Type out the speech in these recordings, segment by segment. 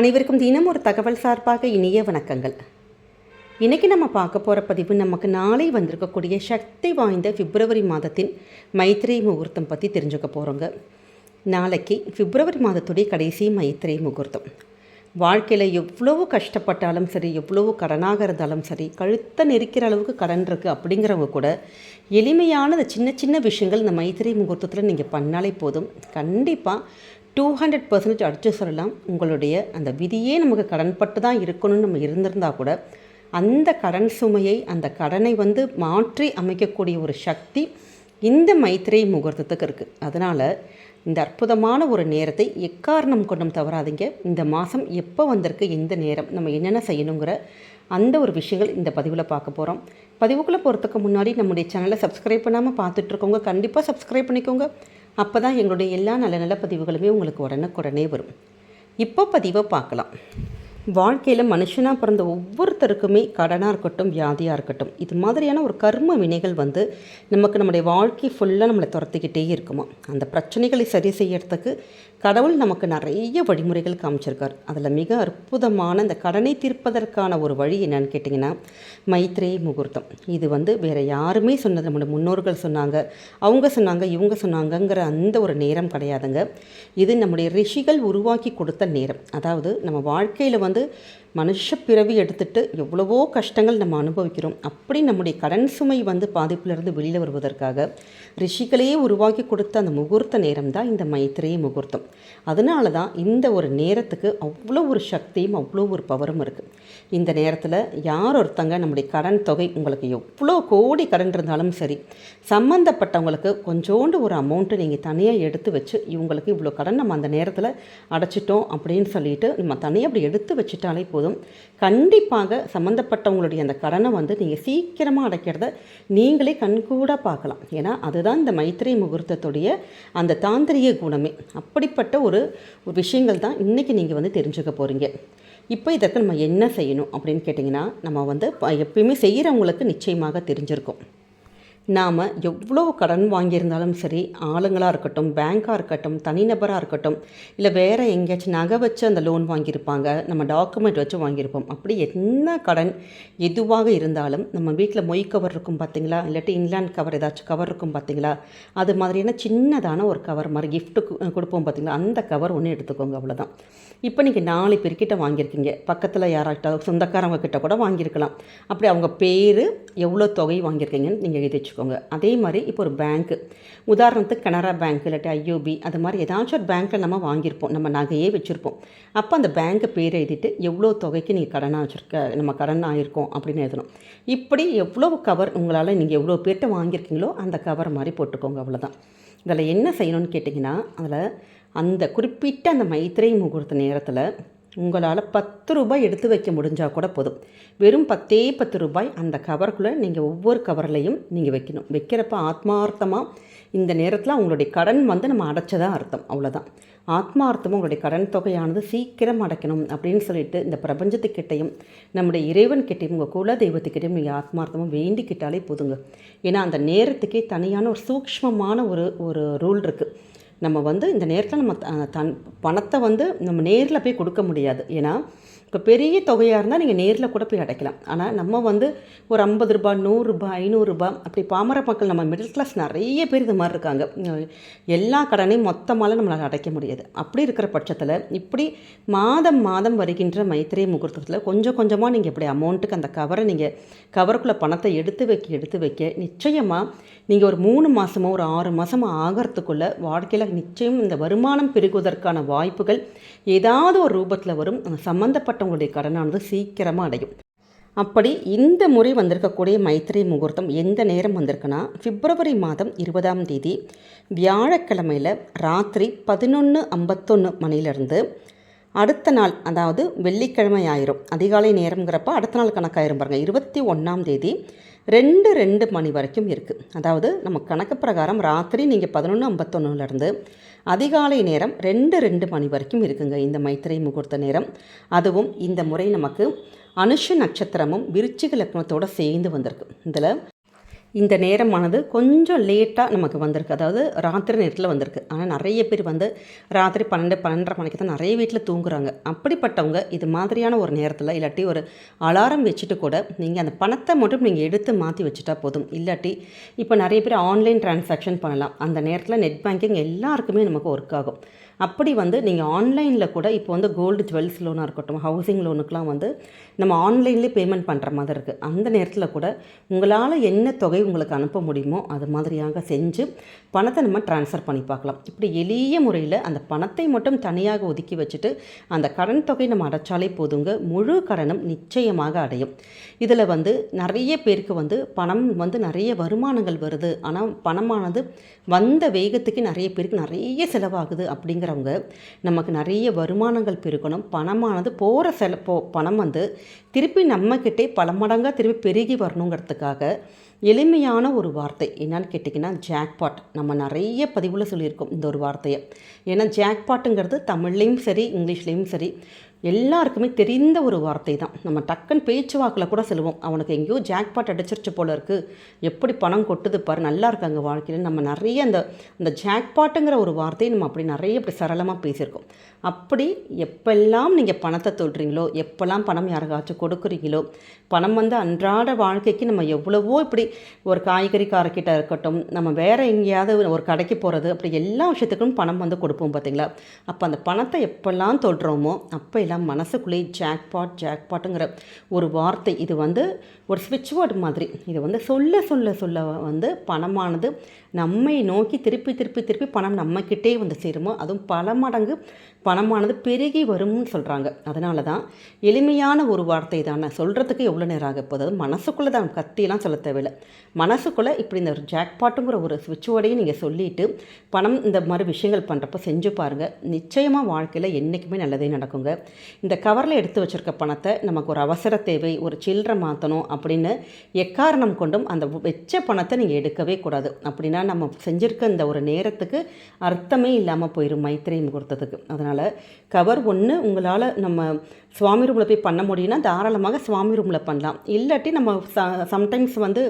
அனைவருக்கும் தினம் ஒரு தகவல் சார்பாக இனிய வணக்கங்கள். இன்றைக்கி நம்ம பார்க்க போகிற பதிவு நமக்கு நாளை வந்திருக்கக்கூடிய சக்தி வாய்ந்த பிப்ரவரி மாதத்தின் மைத்திரை முகூர்த்தம் பற்றி தெரிஞ்சுக்க போகிறோங்க நாளைக்கு பிப்ரவரி மாதத்துடைய கடைசி மைத்திரை முகூர்த்தம். வாழ்க்கையில் எவ்வளவு கஷ்டப்பட்டாலும் சரி எவ்வளவு கடனாக இருந்தாலும் சரி கழுத்தை நெரிக்கிற அளவுக்கு கடன் இருக்குது அப்படிங்கிறவங்க கூட எளிமையான சின்ன சின்ன விஷயங்கள் இந்த மைத்திரை முகூர்த்தத்தில் நீங்கள் பண்ணாலே போதும். கண்டிப்பாக டூ ஹண்ட்ரட் பர்சன்டேஜ் அடித்து சொல்லலாம் உங்களுடைய அந்த விதியே நமக்கு கடன்பட்டு தான் இருக்கணும்னு நம்ம இருந்திருந்தால் கூட அந்த கடன் சுமையை அந்த கடனை வந்து மாற்றி அமைக்கக்கூடிய ஒரு சக்தி இந்த மைத்திரை முகூர்த்தத்துக்கு இருக்குது அதனால் இந்த அற்புதமான ஒரு நேரத்தை எக்காரணம் கொண்டும் தவறாதீங்க. இந்த மாதம் எப்போ வந்திருக்கு எந்த நேரம் நம்ம என்னென்ன செய்யணுங்கிற அந்த ஒரு விஷயங்கள் இந்த பதிவில் பார்க்க போகிறோம் பதிவுக்குள்ளே போகிறதுக்கு முன்னாடி நம்முடைய சேனலை சப்ஸ்கிரைப் பண்ணாமல் பார்த்துட்ருக்கோங்க கண்டிப்பாக சப்ஸ்கிரைப் பண்ணிக்கோங்க. அப்போ தான் எங்களுடைய எல்லா நல்ல நல்ல பதிவுகளுமே உங்களுக்கு உடனுக்குடனே வரும். இப்போ பதிவை பார்க்கலாம். வாழ்க்கையில் மனுஷனாக பிறந்த ஒவ்வொருத்தருக்குமே கடனாக இருக்கட்டும் வியாதியாக இருக்கட்டும் இது மாதிரியான ஒரு கர்ம வினைகள் வந்து நமக்கு நம்முடைய வாழ்க்கை ஃபுல்லாக நம்மளை துரத்திக்கிட்டே இருக்குமா? அந்த பிரச்சனைகளை சரி செய்யறதுக்கு கடவுள் நமக்கு நிறைய வழிமுறைகள் காமிச்சிருக்கார். அதில் மிக அற்புதமான இந்த கடனை தீர்ப்பதற்கான ஒரு வழி என்னன்னு கேட்டிங்கன்னா மைத்ரே முகூர்த்தம். இது வந்து வேறு யாருமே சொன்னது நம்மளுடைய முன்னோர்கள் சொன்னாங்க அவங்க சொன்னாங்க இவங்க சொன்னாங்கங்கிற அந்த ஒரு நேரம் கிடையாதுங்க. இது நம்முடைய ரிஷிகள் உருவாக்கி கொடுத்த நேரம். அதாவது நம்ம வாழ்க்கையில் வந்து vardı மனுஷ பிறவி எடுத்துட்டு எவ்வளவோ கஷ்டங்கள் நம்ம அனுபவிக்கிறோம். அப்படி நம்முடைய கடன் சுமை வந்து பாதிப்பிலிருந்து வெளியில் வருவதற்காக ரிஷிகளையே உருவாக்கி கொடுத்த அந்த முகூர்த்த நேரம் தான் இந்த மைத்திரே முகூர்த்தம். அதனால தான் இந்த ஒரு நேரத்துக்கு அவ்வளோ ஒரு சக்தியும் அவ்வளோ ஒரு பவரும் இருக்குது இந்த நேரத்தில் யார் ஒருத்தங்க நம்முடைய கடன் தொகை உங்களுக்கு எவ்வளோ கோடி கடன் இருந்தாலும் சரி சம்மந்தப்பட்டவங்களுக்கு கொஞ்சோண்டு ஒரு அமௌண்ட்டு நீங்கள் தனியாக எடுத்து வச்சு இவங்களுக்கு இவ்வளோ கடன் நம்ம அந்த நேரத்தில் அடைச்சிட்டோம் அப்படின்னு சொல்லிட்டு நம்ம தனியாக அப்படி எடுத்து வச்சுட்டாலே போதும். கண்டிப்பாக சம்மந்தப்பட்டவங்களுடைய அந்த கடனை வந்து நீங்கள் சீக்கிரமாக அடைக்கிறத நீங்களே கண்கூட பார்க்கலாம். ஏன்னா அதுதான் இந்த மைத்திரை முகூர்த்தத்துடைய அந்த தாந்திரிய குணமே. அப்படிப்பட்ட ஒரு ஒரு விஷயங்கள் தான் இன்றைக்கி நீங்கள் வந்து தெரிஞ்சுக்க போகிறீங்க இப்போ இதற்கு நம்ம என்ன செய்யணும் அப்படின்னு கேட்டிங்கன்னா நம்ம வந்து எப்பயுமே செய்கிறவங்களுக்கு நிச்சயமாக தெரிஞ்சிருக்கும். நாம் எவ்வளோ கடன் வாங்கியிருந்தாலும் சரி ஆளுங்களாக இருக்கட்டும் பேங்காக இருக்கட்டும் தனிநபராக இருக்கட்டும் இல்லை வேறு எங்கேயாச்சும் நகை வச்சு அந்த லோன் வாங்கியிருப்பாங்க நம்ம டாக்குமெண்ட் வச்சு வாங்கியிருப்போம் அப்படி என்ன கடன் எதுவாக இருந்தாலும் நம்ம வீட்டில் மொய் கவர் இருக்கும் பார்த்தீங்களா இல்லாட்டி இன்லேண்ட் கவர் ஏதாச்சும் கவர் இருக்கும் பார்த்தீங்களா அது மாதிரியான சின்னதான ஒரு கவர் மாதிரி கிஃப்ட்டுக்கு கொடுப்போம் பார்த்தீங்களா அந்த கவர் ஒன்று எடுத்துக்கோங்க அவ்வளோதான் இப்போ நீங்கள் நாலு பேர்கிட்ட வாங்கியிருக்கீங்க. பக்கத்தில் யாராக்கிட்ட சொந்தக்காரவங்க கிட்ட கூட வாங்கியிருக்கலாம். அப்படி அவங்க பேர் எவ்வளோ தொகை வாங்கியிருக்கீங்கன்னு நீங்கள் எழுதி வச்சுக்கோங்க. அதே மாதிரி இப்போ ஒரு பேங்க்கு உதாரணத்துக்கு கனரா பேங்க் இல்லாட்டி ஐஓபி அது மாதிரி ஏதாச்சும் ஒரு பேங்க்கில் நம்ம வாங்கியிருப்போம். நம்ம நகையே வச்சுருப்போம். அப்போ அந்த பேங்க்கு பேர் எழுதிட்டு எவ்வளோ தொகைக்கு நீங்கள் கடனாக வச்சுருக்க நம்ம கடன் ஆகிருக்கோம் அப்படின்னு எழுதணும். இப்படி எவ்வளோ கவர் உங்களால் நீங்கள் எவ்வளோ பேர்கிட்ட வாங்கியிருக்கீங்களோ அந்த கவர் மாதிரி போட்டுக்கோங்க அவ்வளோதான் இதில் என்ன செய்யணும்னு கேட்டிங்கன்னா அதில் அந்த குறிப்பிட்ட அந்த மைத்திரை முகூர்த்த நேரத்தில் உங்களால் பத்து ரூபாய் எடுத்து வைக்க முடிஞ்சால் கூட போதும். வெறும் பத்தே பத்து ரூபாய் அந்த கவருக்குள்ளே நீங்கள் ஒவ்வொரு கவர்லையும் நீங்கள் வைக்கணும். வைக்கிறப்ப ஆத்மார்த்தமாக இந்த நேரத்தில் உங்களுடைய கடன் வந்து நம்ம அடைச்சதா அர்த்தம். அவ்வளோதான் ஆத்மார்த்தமும் உங்களுடைய கடன் தொகையானது சீக்கிரம் அடைக்கணும் அப்படின்னு சொல்லிட்டு இந்த பிரபஞ்சத்துக்கிட்டையும் நம்முடைய இறைவன் கிட்டையும் உங்கள் குல தெய்வத்துக்கிட்டையும் நீங்கள் ஆத்மார்த்தமாக வேண்டிக்கிட்டாலே போதுங்க. ஏன்னா அந்த நேரத்துக்கே தனியான ஒரு சூக்ஷ்மமான ஒரு ஒரு ரூல் இருக்குது நம்ம வந்து இந்த நேரத்தில் நம்ம த- தன் பணத்தை வந்து நம்ம நேரில் போய் கொடுக்க முடியாது. ஏன்னா இப்போ பெரிய தொகையாக இருந்தால் நீங்கள் நேரில் கூட போய் அடைக்கலாம். ஆனால் நம்ம வந்து ஒரு ஐம்பது ரூபாய் நூறுரூபா ஐநூறுரூபா அப்படி பாமர மக்கள் நம்ம மிடில் கிளாஸ் நிறைய பேர் இது மாதிரி இருக்காங்க. எல்லா கடனையும் மொத்தமாக நம்மளால் அடைக்க முடியாது. அப்படி இருக்கிற பட்சத்தில் இப்படி மாதம் மாதம் வருகின்ற மைத்திரை முகூர்த்தத்தில் கொஞ்சம் கொஞ்சமாக நீங்கள் இப்படி அமௌண்ட்டுக்கு அந்த கவரை நீங்கள் கவருக்குள்ளே பணத்தை எடுத்து வைக்க எடுத்து வைக்க நிச்சயமாக நீங்கள் ஒரு மூணு மாதமோ ஒரு ஆறு மாதமோ ஆகிறதுக்குள்ளே வாழ்க்கையில் நிச்சயம் இந்த வருமானம் பெருகுவதற்கான வாய்ப்புகள் ஏதாவது ஒரு ரூபத்தில் வரும். சம்மந்தப்பட்ட அந்த உங்களுடைய கடனானது சீக்கிரமாக அடையும். அப்படி இந்த முறை வந்திருக்கக்கூடிய மைத்திரை முகூர்த்தம் எந்த நேரம் வந்திருக்குன்னா பிப்ரவரி மாதம் இருபதாம் தேதி வியாழக்கிழமையில் ராத்திரி பதினொன்று ஐம்பத்தொன்று மணிலேருந்து அடுத்த நாள் அதாவது வெள்ளிக்கிழமை ஆயிரும். அதிகாலை நேரங்கிறப்ப அடுத்த நாள் கணக்காயிரும் பாருங்கள் இருபத்தி ஒன்றாம் தேதி ரெண்டு ரெண்டு மணி வரைக்கும் இருக்குது அதாவது நம்ம கணக்கு பிரகாரம் ராத்திரி நீங்கள் பதினொன்று ஐம்பத்தொன்னுலேருந்து அதிகாலை நேரம் ரெண்டு ரெண்டு மணி வரைக்கும் இருக்குங்க இந்த மைத்திரை முகூர்த்த நேரம். அதுவும் இந்த முறை நமக்கு அனுஷ நட்சத்திரமும் விருச்சிக லக்னத்தோட சேர்ந்து வந்திருக்கு. இதில் இந்த நேரமானது கொஞ்சம் லேட்டாக நமக்கு வந்திருக்கு. அதாவது ராத்திரி நேரத்தில் வந்திருக்கு. ஆனால் நிறைய பேர் வந்து ராத்திரி பன்னெண்டு பன்னெண்டரை மணிக்கு தான் நிறைய வீட்டில் தூங்குறாங்க. அப்படிப்பட்டவங்க இது மாதிரியான ஒரு நேரத்தில் இல்லாட்டி ஒரு அலாரம் வச்சுட்டு கூட நீங்கள் அந்த பணத்தை மட்டும் நீங்கள் எடுத்து மாற்றி வச்சுட்டா போதும். இல்லாட்டி இப்போ நிறைய பேர் ஆன்லைன் டிரான்சாக்ஷன் பண்ணலாம். அந்த நேரத்தில் நெட் பேங்கிங் எல்லாருக்குமே நமக்கு ஒர்க் ஆகும். அப்படி வந்து நீங்கள் ஆன்லைனில் கூட இப்போ வந்து கோல்டு ஜுவல்ஸ் லோனாக இருக்கட்டும் ஹவுசிங் லோனுக்கெலாம் வந்து நம்ம ஆன்லைன்லேயே பேமெண்ட் பண்ணுற மாதிரி இருக்குது அந்த நேரத்தில் கூட உங்களால் என்ன தொகை உங்களுக்கு அனுப்ப முடியுமோ அது மாதிரியாக செஞ்சு பணத்தை நம்ம ட்ரான்ஸ்ஃபர் பண்ணி பார்க்கலாம். இப்படி எளிய முறையில் அந்த பணத்தை மட்டும் தனியாக ஒதுக்கி வச்சுட்டு அந்த கடன் தொகை நம்ம அடைச்சாலே போதுங்க. முழு கடனும் நிச்சயமாக அடையும். இதில் வந்து நிறைய பேருக்கு வந்து பணம் வந்து நிறைய வருமானங்கள் வருது. ஆனால் பணமானது வந்த வேகத்துக்கு நிறைய பேருக்கு நிறைய செலவாகுது இருக்கிறவங்க நமக்கு நிறைய வருமானங்கள் பெருக்கணும். பணமானது போகிற செல போ பணம் வந்து திருப்பி நம்மக்கிட்டே பல மடங்காக திருப்பி பெருகி வரணுங்கிறதுக்காக எளிமையான ஒரு வார்த்தை. என்னன்னு கேட்டிங்கன்னா ஜாக்பாட் நம்ம நிறைய பதிவில் சொல்லியிருக்கோம் இந்த ஒரு வார்த்தையை. ஏன்னா ஜாக்பாட்டுங்கிறது தமிழ்லேயும் சரி இங்கிலீஷ்லேயும் சரி எல்லாருக்குமே தெரிந்த ஒரு வார்த்தை தான். நம்ம டக்குன்னு பேச்சுவாக்கில் கூட சொல்லுவோம். அவனுக்கு எங்கேயோ ஜாக்பாட் அடிச்சிருச்சு போல இருக்குது எப்படி பணம் கொட்டுது பாரு நல்லா இருக்காங்க வாழ்க்கையில். நம்ம நிறைய அந்த அந்த ஜாக்பாட்டுங்கிற ஒரு வார்த்தையை நம்ம அப்படி நிறைய இப்படி சரளமாக பேசியிருக்கோம். அப்படி எப்பெல்லாம் நீங்கள் பணத்தை தொடுறீங்களோ எப்போல்லாம் பணம் யாருக்காச்சும் கொடுக்குறீங்களோ பணம் வந்து அன்றாட வாழ்க்கைக்கு நம்ம எவ்வளவோ இப்படி ஒரு காய்கறி காரக்கிட்ட இருக்கட்டும் நம்ம வேறு எங்கேயாவது ஒரு கடைக்கு போகிறது அப்படி எல்லா விஷயத்துக்கும் பணம் வந்து கொடுப்போம் பார்த்தீங்களா அப்போ அந்த பணத்தை எப்போல்லாம் தொடுறோமோ அப்போ எல்லாம் மனசுக்குள்ளேயே ஜாக்பாட் ஜாக்பாட்டுங்கிற ஒரு வார்த்தை இது வந்து ஒரு ஸ்விட்ச் வேர்டு மாதிரி. இது வந்து சொல்ல சொல்ல சொல்ல வந்து பணமானது நம்மை நோக்கி திருப்பி திருப்பி திருப்பி பணம் நம்மக்கிட்டே வந்து சேருமோ அதுவும் பல மடங்கு பணமானது பெருகி வரும்னு சொல்கிறாங்க அதனால தான் எளிமையான ஒரு வார்த்தை தானே. சொல்கிறதுக்கு எவ்வளோ நேரம் ஆக போகுது? அது மனசுக்குள்ளே தான் கத்தியெல்லாம் சொல்ல தேவையில்லை. மனசுக்குள்ளே இப்படி இந்த ஒரு ஜாக்பாட்டுங்கிற ஒரு ஸ்விட்ச் நீங்கள் சொல்லிவிட்டு பணம் இந்த மாதிரி விஷயங்கள் பண்ணுறப்ப செஞ்சு பாருங்கள் நிச்சயமாக வாழ்க்கையில் என்றைக்குமே நல்லதே நடக்குங்க. இந்த கவரில் எடுத்து வச்சுருக்க பணத்தை நமக்கு ஒரு அவசர தேவை ஒரு சில்லறை மாற்றணும் அப்படின்னு எக்காரணம் கொண்டும் அந்த வெச்ச பணத்தை நீங்கள் எடுக்கவே கூடாது. அப்படின்னா நம்ம செஞ்சுருக்க இந்த ஒரு நேரத்துக்கு அர்த்தமே இல்லாமல் போயிடும் மைத்திரை முகூர்த்தத்துக்கு. அதனால் கவர் ஒன்று உங்களால் நம்ம சுவாமி ரூமில் போய் பண்ண முடியும்னா தாராளமாக சுவாமி ரூமில் பண்ணலாம். இல்லாட்டி நம்ம ச சம்டைம்ஸ் வந்து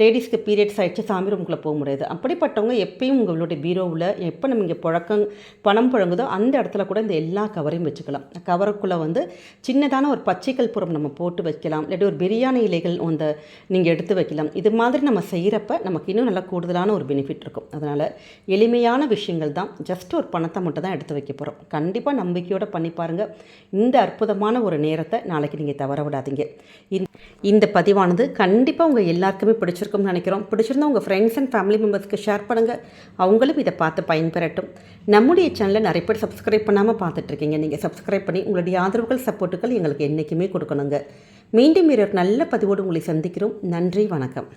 லேடிஸ்க்கு பீரியட்ஸ் ஆகிடுச்சு சாமி ரூமுக்குள்ளே போக முடியாது. அப்படிப்பட்டவங்க எப்பயும் உங்களுடைய பீரோவில் எப்போ நம்ம இங்கே புழக்கம் பணம் புழங்குதோ அந்த இடத்துல கூட இந்த எல்லா கவரையும் வச்சுக்கலாம். கவருக்குள்ளே வந்து சின்னதான ஒரு பச்சைக்கல் புறம் நம்ம போட்டு வைக்கலாம். இல்லாட்டி ஒரு பிரியாணி இலைகள் அந்த நீங்கள் எடுத்து வைக்கலாம். இது மாதிரி நம்ம செய்கிறப்ப நமக்கு இன்னும் நல்லா கூடுதலான ஒரு பெனிஃபிட் இருக்கும். அதனால் எளிமையான விஷயங்கள் தான். ஜஸ்ட் ஒரு பணத்தை மட்டும் தான் எடுத்து வைக்க போகிறோம் கண்டிப்பாக நம்பிக்கையோடு பண்ணி பாருங்கள் இந்த அற்புதமான ஒரு நேரத்தை நாளைக்கு நீங்கள் தவற விடாதீங்க. இந்த பதிவானது கண்டிப்பாக உங்கள் எல்லாருக்குமே பிடிச்சிருக்கும்னு நினைக்கிறோம். பிடிச்சிருந்தா உங்கள் ஃப்ரெண்ட்ஸ் அண்ட் ஃபேமிலி மெம்பர்ஸ்க்கு ஷேர் பண்ணுங்கள் அவங்களும் இதை பார்த்து பயன்பெறட்டும். நம்முடைய சேனலை நிறைய பேர் சப்ஸ்கிரைப் பண்ணாமல் பார்த்துட்ருக்கீங்க நீங்கள் சப்ஸ்கிரைப் பண்ணி உங்களுடைய ஆதரவுகள் சப்போர்ட்டுகள் எங்களுக்கு என்றைக்குமே கொடுக்கணுங்க. மீண்டும் ஒரு நல்ல பதிவோடு உங்களை சந்திக்கிறோம். நன்றி வணக்கம்.